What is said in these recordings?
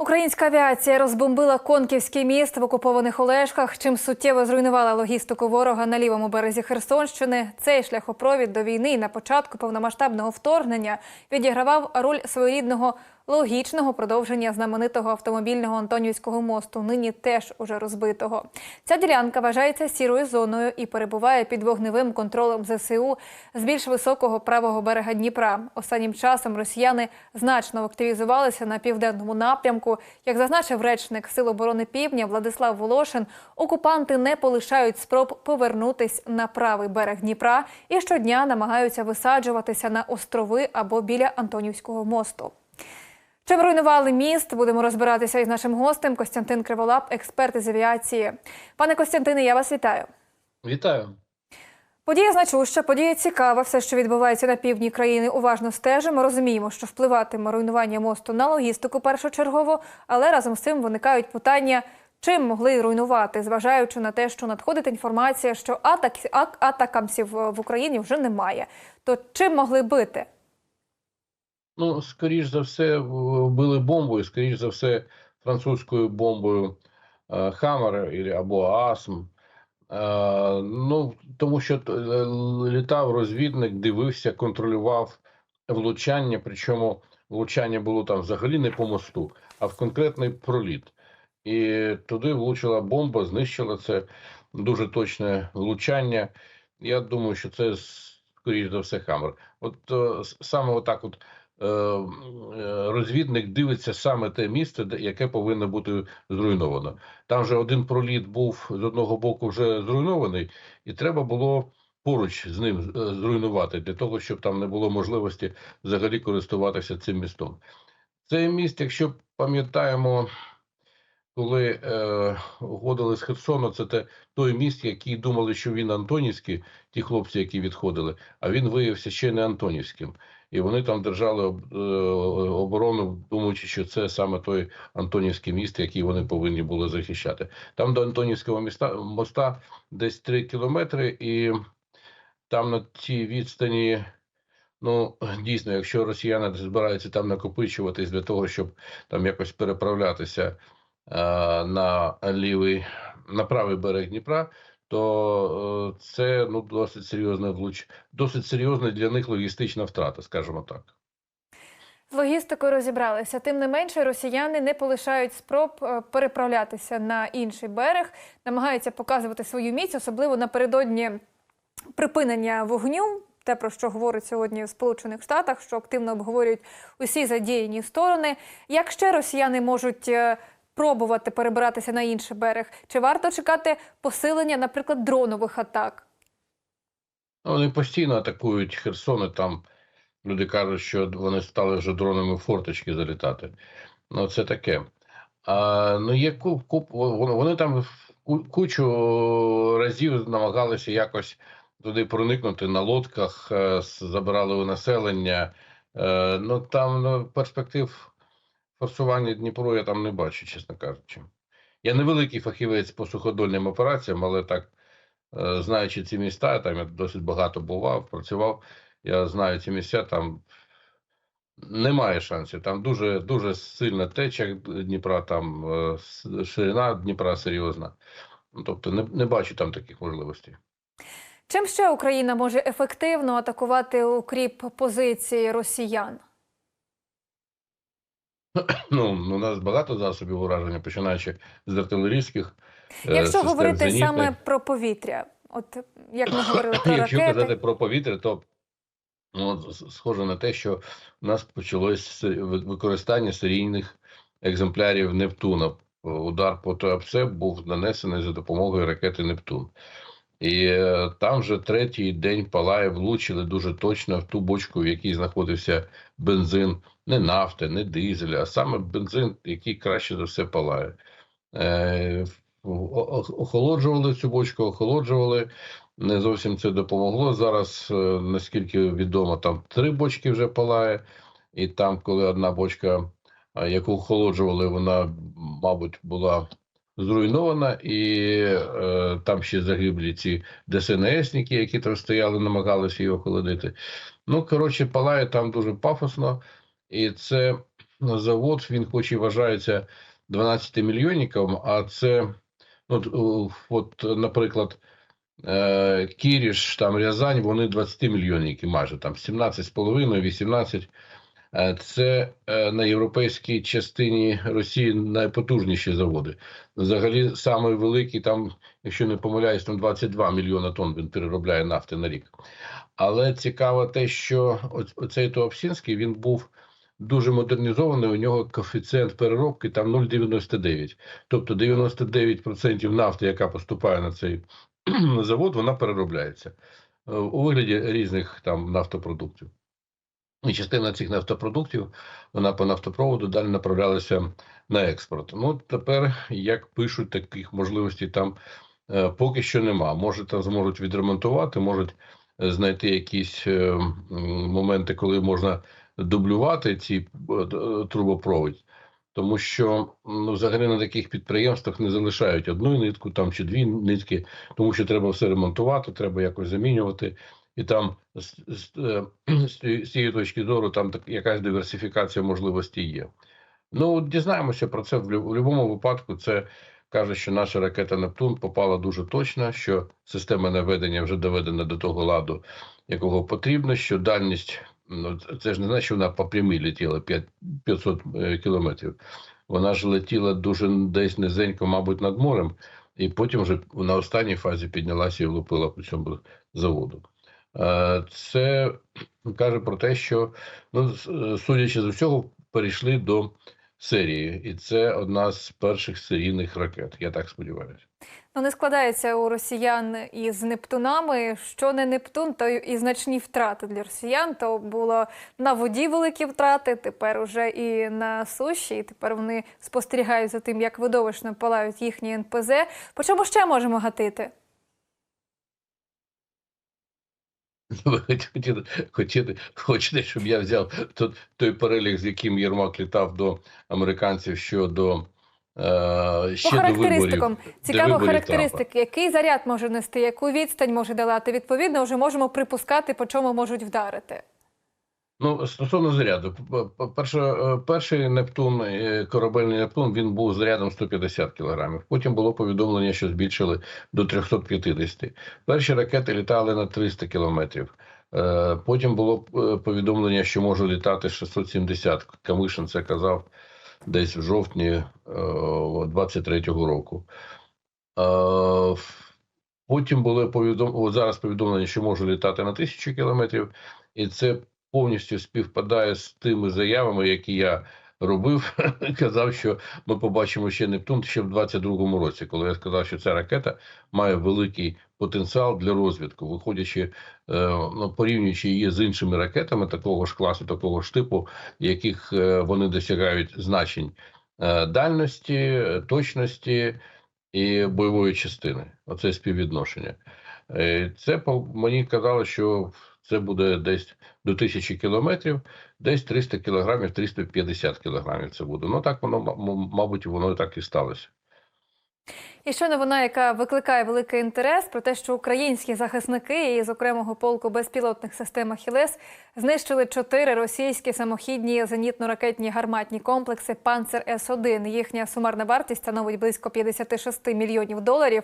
Українська авіація розбомбила Конківський міст в окупованих Олешках, чим суттєво зруйнувала логістику ворога на лівому березі Херсонщини. Цей шляхопровід до війни на початку повномасштабного вторгнення відігравав роль своєрідного логічного продовження знаменитого автомобільного Антонівського мосту, нині теж уже розбитого. Ця ділянка вважається сірою зоною і перебуває під вогневим контролем ЗСУ з більш високого правого берега Дніпра. Останнім часом росіяни значно активізувалися на південному напрямку. Як зазначив речник Сил оборони Півдня Владислав Волошин, окупанти не полишають спроб повернутись на правий берег Дніпра і щодня намагаються висаджуватися на острови або біля Антонівського мосту. Чим руйнували міст, будемо розбиратися із нашим гостем Костянтин Криволап, експерт із авіації. Пане Костянтине, я вас вітаю. Вітаю. Подія значуща, подія цікава. Все, що відбувається на півдні країни, уважно стежимо. Розуміємо, що впливатиме руйнування мосту на логістику першочергово, але разом з цим виникають питання. Чим могли руйнувати, зважаючи на те, що надходить інформація, що атак, ак- атакамсів в Україні вже немає. То чим могли бити? Ну, скоріш за все, били бомбою, скоріш за все, французькою бомбою е, Хаммер або АСМ. Е, Ну, тому що е, літав розвідник, дивився, контролював влучання, причому влучання було там взагалі не по мосту, а в конкретний проліт. І туди влучила бомба, знищила це дуже точне влучання. Я думаю, що це скоріш за все Хаммер. От саме отак, от розвідник дивиться саме те місце, яке повинно бути зруйновано. Там же один проліт був з одного боку вже зруйнований, і треба було поруч з ним е, зруйнувати для того, щоб там не було можливості взагалі користуватися цим містом. Цей міст, якщо пам'ятаємо, коли е, уходили з Херсону, це те, той міст, який думали, що він Антонівський, ті хлопці, які відходили, а він виявився ще не Антонівським. І вони там держали е, оборону, думаючи, що це саме той Антонівський міст, який вони повинні були захищати. Там до Антонівського міста моста десь 3 кілометри, і там на цій відстані. Ну, дійсно, якщо росіяни збираються там накопичуватись для того, щоб там якось переправлятися на лівий, на правий берег Дніпра, то е, це ну досить серйозне влуч, досить серйозна для них логістична втрата, скажімо так. З логістикою розібралися. Тим не менше, росіяни не полишають спроб е, переправлятися на інший берег, намагаються показувати свою міць, особливо напередодні припинення вогню. Те, про що говорить сьогодні в Сполучених Штатах, що активно обговорюють усі задіяні сторони. Як ще росіяни можуть е, пробувати перебиратися на інший берег? Чи варто чекати посилення, наприклад, дронових атак? Ну, Вони постійно атакують Херсон, і там люди кажуть, що вони стали вже дронами в форточки залітати. Ну, це таке. А, ну, є куп, куп, вони, там кучу разів намагалися якось туди проникнути на лодках, е, забирали у населення. Е, ну, там ну, перспектив форсування Дніпро я там не бачу, чесно кажучи. Я не великий фахівець по суходольним операціям, але так, е, знаючи ці міста, там я досить багато бував, працював. Я знаю ці місця, там немає шансів. Там дуже дуже сильна теча Дніпра, там е, ширина Дніпра серйозна. Ну, тобто не, не бачу там таких можливостей. Чим ще Україна може ефективно атакувати укріп позиції росіян? Ну, у нас багато засобів ураження, починаючи з артилерійських. е, Якщо систем говорити зенітних. саме про повітря, от як ми говорили про Якщо ракети, казати про повітря, то ну, схоже на те, що у нас почалось використання серійних екземплярів Нептуна. Удар по ТОПСЕ був нанесений за допомогою ракети Нептун. І е, там вже третій день палає, влучили дуже точно в ту бочку, в якій знаходився бензин, не нафта, не дизель, а саме бензин, який краще за все палає. Е, охолоджували цю бочку, охолоджували. Не зовсім це допомогло. Зараз, е, наскільки відомо, там три бочки вже палає, і там, коли одна бочка, яку охолоджували, вона, мабуть, була зруйнована, і е, там ще загиблі ці ДСНСники, які там стояли, намагалися її охолодити. Ну, коротше, палає там дуже пафосно, і це завод, він хоч і вважається 12-мільйонником, а це, ну, от, наприклад, е, Кіріш, там Рязань, вони 20-мільйонники майже, там 17,5, 18. Е, Це е, на європейській частині Росії найпотужніші заводи. Взагалі, самий великий, там, якщо не помиляюсь, там 22 мільйона тонн він переробляє нафти на рік. Але цікаво те, що оц- оцей Туапсінський, він був дуже модернізований, у нього коефіцієнт переробки там 0,99. Тобто 99% нафти, яка поступає на цей завод, вона переробляється е, у вигляді різних там нафтопродуктів. І частина цих нафтопродуктів, вона по нафтопроводу далі направлялася на експорт. Ну, тепер, як пишуть, таких можливостей там е, поки що нема. Може, там зможуть відремонтувати, можуть е, знайти якісь е, моменти, коли можна дублювати ці е, трубопровід. Тому що ну, взагалі на таких підприємствах не залишають одну нитку там чи дві нитки, тому що треба все ремонтувати, треба якось замінювати. І там з, з, е, з з цієї точки зору там так, якась диверсифікація можливостей є. Ну, дізнаємося про це в, в будь-якому випадку. Це каже, що наша ракета Нептун попала дуже точно, що система наведення вже доведена до того ладу, якого потрібно, що дальність, ну це ж не значить, що вона по прямій летіла 500 е, кілометрів. Вона ж летіла дуже десь низенько, мабуть, над морем, і потім вже на останній фазі піднялася і влупила по цьому заводу. Е, Це каже про те, що ну, е, судячи з усього, перейшли до серії, і це одна з перших серійних ракет. Я так сподіваюся. Ну, не складається у росіян із Нептунами. Що не Нептун, то і значні втрати для росіян. То було на воді великі втрати, тепер уже і на суші. І тепер вони спостерігають за тим, як видовищно палають їхні НПЗ. По чому ще можемо гатити? Ви хотіли, хотіли, хочете, щоб я взяв тот, той перелік, з яким Єрмак літав до американців щодо ще По до виборів. характеристикам. Цікаво виборів характеристики, який заряд може нести, яку відстань може долати. Відповідно, вже можемо припускати, по чому можуть вдарити. Ну, стосовно заряду, перше, е, перший Нептун, е, корабельний Нептун, він був зарядом 150 кілограмів. Потім було повідомлення, що збільшили до 350. Перші ракети літали на 300 кілометрів. Е, Потім було е, повідомлення, що може літати 670. Камишин це казав десь в жовтні е, 23-го року. Е, Потім було повідомлення, зараз повідомлення, що може літати на тисячу кілометрів, і це повністю співпадає з тими заявами, які я робив. Казав, що ми побачимо ще Нептун ще в 22-му році, коли я сказав, що ця ракета має великий потенціал для розвідку, виходячи, е, ну, порівнюючи її з іншими ракетами такого ж класу, такого ж типу, яких е, вони досягають значень е, дальності, точності і бойової частини. Оце співвідношення. Це мені казали, що це буде десь до тисячі кілометрів, десь 300 кілограмів, 350 кілограмів це буде. Ну так воно, мабуть, воно так і сталося. І ще новина, яка викликає великий інтерес, про те, що українські захисники із окремого полку безпілотних систем «Ахілес» знищили чотири російські самохідні зенітно-ракетні гарматні комплекси «Панцер С-1». Їхня сумарна вартість становить близько 56 мільйонів доларів.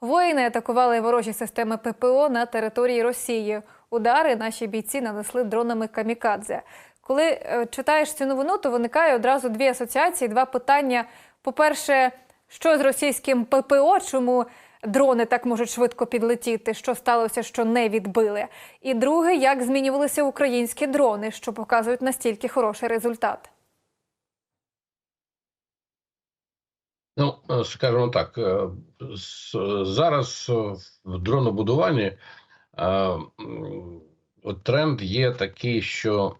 Воїни атакували ворожі системи ППО на території Росії. Удари наші бійці нанесли дронами камікадзе. Коли е, читаєш цю новину, то виникає одразу дві асоціації, два питання. По-перше, що з російським ППО, чому дрони так можуть швидко підлетіти? Що сталося, що не відбили? І друге, як змінювалися українські дрони, що показують настільки хороший результат? Ну, е, скажімо так, е, зараз в дронобудуванні от тренд є такий, що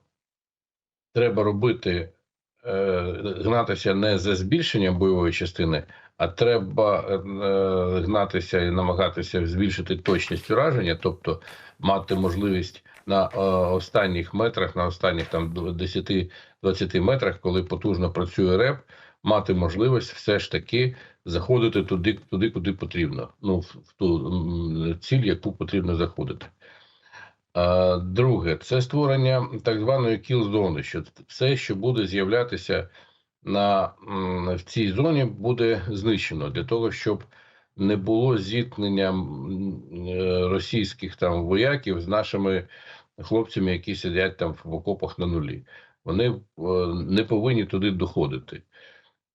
треба робити, е, гнатися не за збільшенням бойової частини, а треба е, гнатися і намагатися збільшити точність ураження, тобто мати можливість на е, останніх метрах, на останніх там 10-20 метрах, коли потужно працює РЕП, мати можливість все ж таки заходити туди, туди куди потрібно. Ну, в ту ціль, яку потрібно заходити. Друге, це створення так званої кіл-зони, що все, що буде з'являтися на, в цій зоні, буде знищено для того, щоб не було зіткнення е, російських там вояків з нашими хлопцями, які сидять там в окопах на нулі. Вони е, не повинні туди доходити.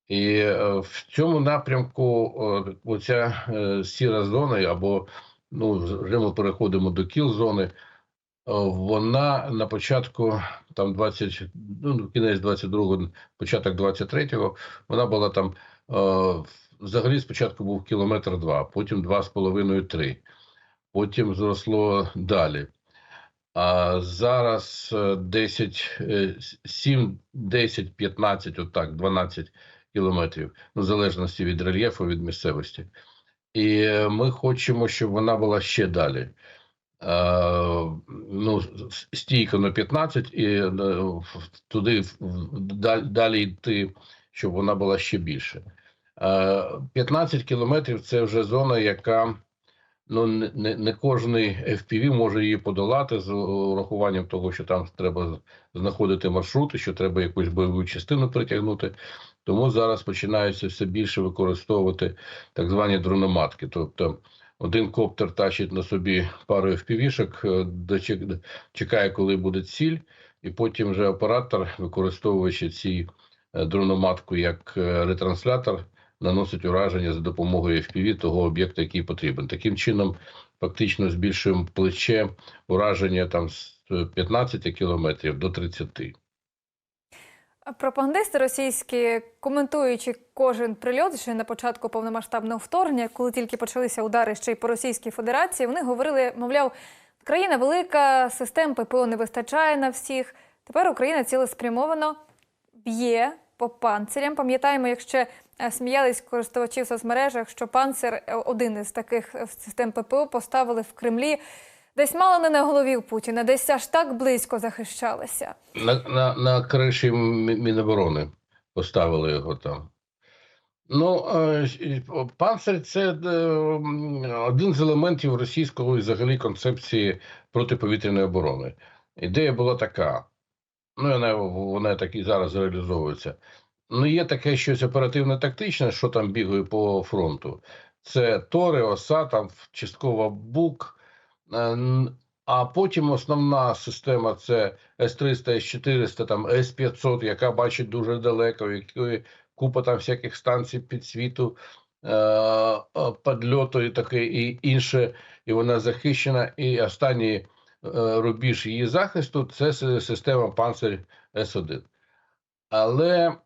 І е, в цьому напрямку е, оця е, сіра зона, або ну, вже ми переходимо до кіл-зони, е, вона на початку там 20, ну, кінець 22-го, початок 23-го, вона була там е, взагалі спочатку був кілометр два, потім два з половиною три, потім зросло далі. А зараз е, 10, е, 7, 10, 15, отак, 12 кілометрів, ну, в залежності від рельєфу, від місцевості. І е, ми хочемо, щоб вона була ще далі. Ну, стійко на 15 і е, туди далі, йти, щоб вона була ще більше. Е, 15 кілометрів це вже зона, яка ну, не, не, не кожний FPV може її подолати з урахуванням того, що там треба знаходити маршрути, що треба якусь бойову частину притягнути. Тому зараз починаються все більше використовувати так звані дрономатки. Тобто один коптер тащить на собі пару FPV-шок, е, чекає, коли буде ціль, і потім вже оператор, використовуючи ці е, дрономатку як е, ретранслятор, наносить ураження за допомогою FPV того об'єкта, який потрібен. Таким чином, фактично збільшуємо плече ураження там з 15 кілометрів до 30. Пропагандисти російські, коментуючи кожен прильот ще на початку повномасштабного вторгнення, коли тільки почалися удари ще й по Російській Федерації, вони говорили, мовляв, країна велика, систем ППО не вистачає на всіх. Тепер Україна цілеспрямовано б'є по панцирям. Пам'ятаємо, як ще е, сміялись користувачі в соцмережах, що панцир е, один із таких е, систем ППО поставили в Кремлі. Десь мало не на голові у Путіна, десь аж так близько захищалися. На, на, на криші Міноборони поставили його там. Ну, панцир це е, один з елементів російської взагалі концепції протиповітряної оборони. Ідея була така. Ну, вона, вона так і зараз реалізовується. Ну, є таке щось оперативно-тактичне, що там бігає по фронту. Це Тори, Оса, там частково Бук. Е, А потім основна система це С-300, С-400, там С-500, яка бачить дуже далеко, якої купа там всяких станцій підсвіту, е, е, підльоту і таке і інше, і вона захищена. І останній рубіж її захисту це система Панцир С-1. Але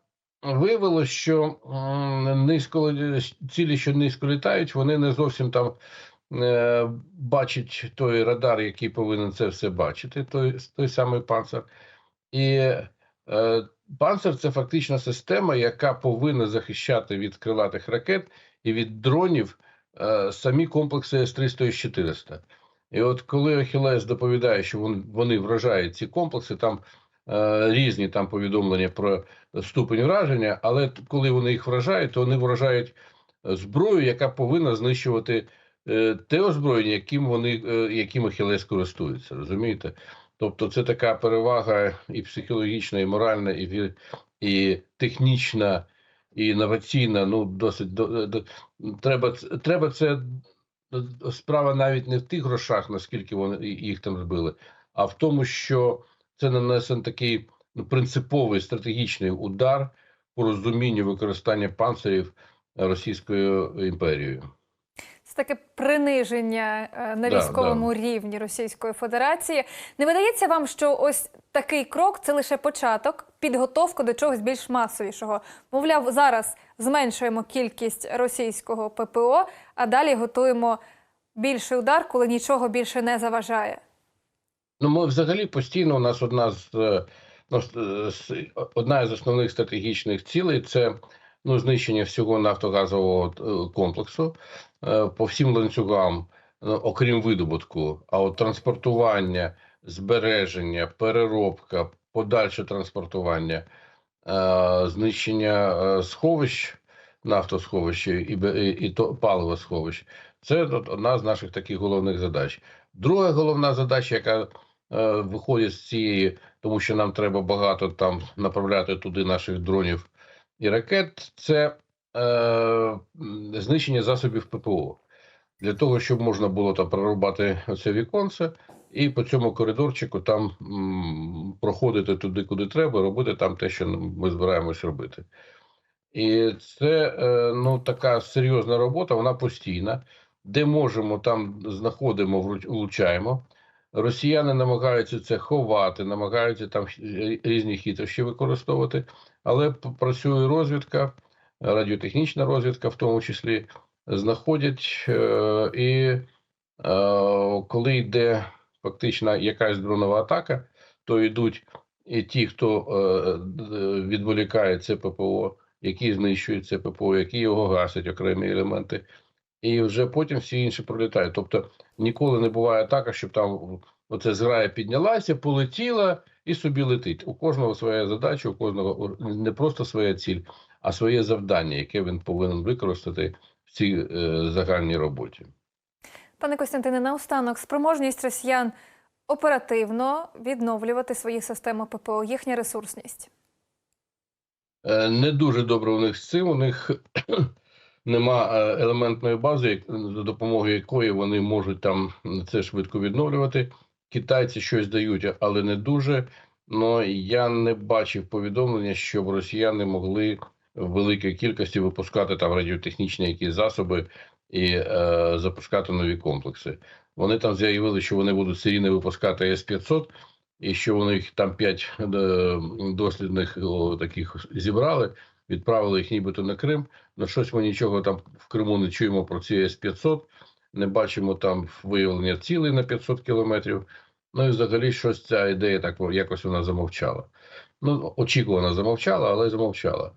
виявилося, що низько цілі, що низько літають, вони не зовсім там е, бачать той радар, який повинен це все бачити, той, той самий панцир. І е, панцир це фактично система, яка повинна захищати від крилатих ракет і від дронів е, самі комплекси С-300 і С-400. І от коли Ахілес доповідає, що вон- вони вражають ці комплекси, там е, різні там повідомлення про ступень враження, але коли вони їх вражають, то вони вражають зброю, яка повинна знищувати те озброєння, яким вони е, яким Ахілес користується. Розумієте? Тобто, це така перевага і психологічна, і моральна, і, і технічна, і інноваційна. Ну, досить до, до, треба, треба це е, справа навіть не в тих грошах, наскільки вони їх там збили, а в тому, що це нанесен такий ну, принциповий стратегічний удар по розумінню використання панцирів Російською імперією. Таке приниження е, на Да, військовому рівні Російської Федерації. Не видається вам, що ось такий крок це лише початок, підготовка до чогось більш масовішого. Мовляв, зараз зменшуємо кількість російського ППО, а далі готуємо більший удар, коли нічого більше не заважає. Ну, ми взагалі постійно у нас одна з е, ну, е, з- одна з основних стратегічних цілей це ну, знищення всього нафтогазового е, комплексу е, по всім ланцюгам, е, окрім видобутку, а от транспортування, збереження, переробка, подальше транспортування, знищення сховищ, нафтосховищ і, і, паливосховищ. Це одна з наших таких головних задач. Друга головна задача, яка виходить з цієї, тому що нам треба багато там направляти туди наших дронів і ракет, це е, знищення засобів ППО. Для того, щоб можна було там прорубати оце віконце, і по цьому коридорчику там м, проходити туди, куди треба, робити там те, що ми збираємось робити. І це е, ну, така серйозна робота, вона постійна. Де можемо, там знаходимо, влучаємо. Росіяни намагаються це ховати, намагаються там е, різні хитрощі використовувати, але працює розвідка, радіотехнічна розвідка, в тому числі, знаходять е, і е, коли йде фактично якась дронова атака, то йдуть і ті, хто відволікає це ППО, які знищують це ППО, які його гасять окремі елементи, і вже потім всі інші пролітають. Тобто ніколи не буває атака, щоб там оце зграя піднялася, полетіла і собі летить. У кожного своя задача, у кожного не просто своя ціль, а своє завдання, яке він повинен використати в цій е, загальній роботі. Пане Костянтине, наостанок спроможність росіян оперативно відновлювати свої системи ППО, їхня ресурсність. Е, Не дуже добре у них з цим. У них нема е, елементної бази, за допомогою якої вони можуть там це швидко відновлювати. Китайці щось дають, але не дуже. Ну я не бачив повідомлення, щоб росіяни могли в великій кількості випускати там радіотехнічні якісь засоби і е, запускати нові комплекси. Вони там заявили, що вони будуть серійно випускати С-500, і що вони їх там п'ять е, дослідних о, таких зібрали, відправили їх нібито на Крим. Ну щось ми нічого там в Криму не чуємо про ці С-500, не бачимо там виявлення цілей на 500 кілометрів. Ну і взагалі щось ця ідея так якось вона замовчала. Ну, очікувано замовчала, але замовчала.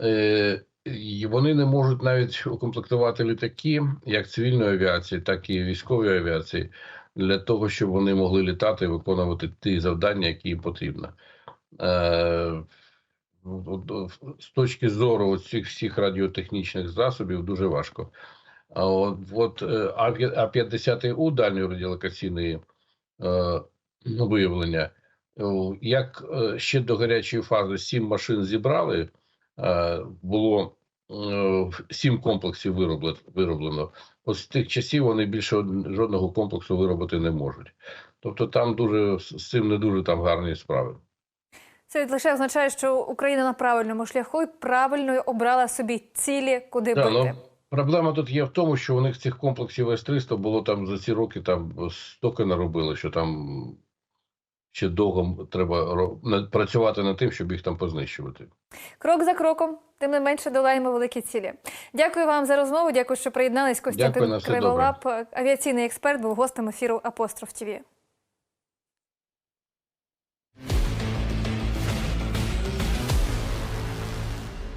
Е, і вони не можуть навіть укомплектувати літаки як цивільної авіації, так і військової авіації для того, щоб вони могли літати і виконувати ті завдання, які їм потрібно. Е, з точки зору цих всіх радіотехнічних засобів дуже важко. А от, е, А-50У дальньої радіолокаційної е, виявлення, е, як ще до гарячої фази сім машин зібрали, було сім комплексів вироблено. От з тих часів вони більше жодного комплексу виробити не можуть. Тобто там дуже з цим не дуже там гарні справи. Це лише означає, що Україна на правильному шляху і правильно обрала собі цілі, куди Да, бити. ну, проблема тут є в тому, що у них цих комплексів С-300 було там за ці роки там стоки наробили, що там ще довго треба працювати над тим, щоб їх там познищувати. Крок за кроком, тим не менше долаємо великі цілі. Дякую вам за розмову. Дякую, що приєднались. Костянтин Криволап, авіаційний експерт, був гостем ефіру Апостроф ТІВІ.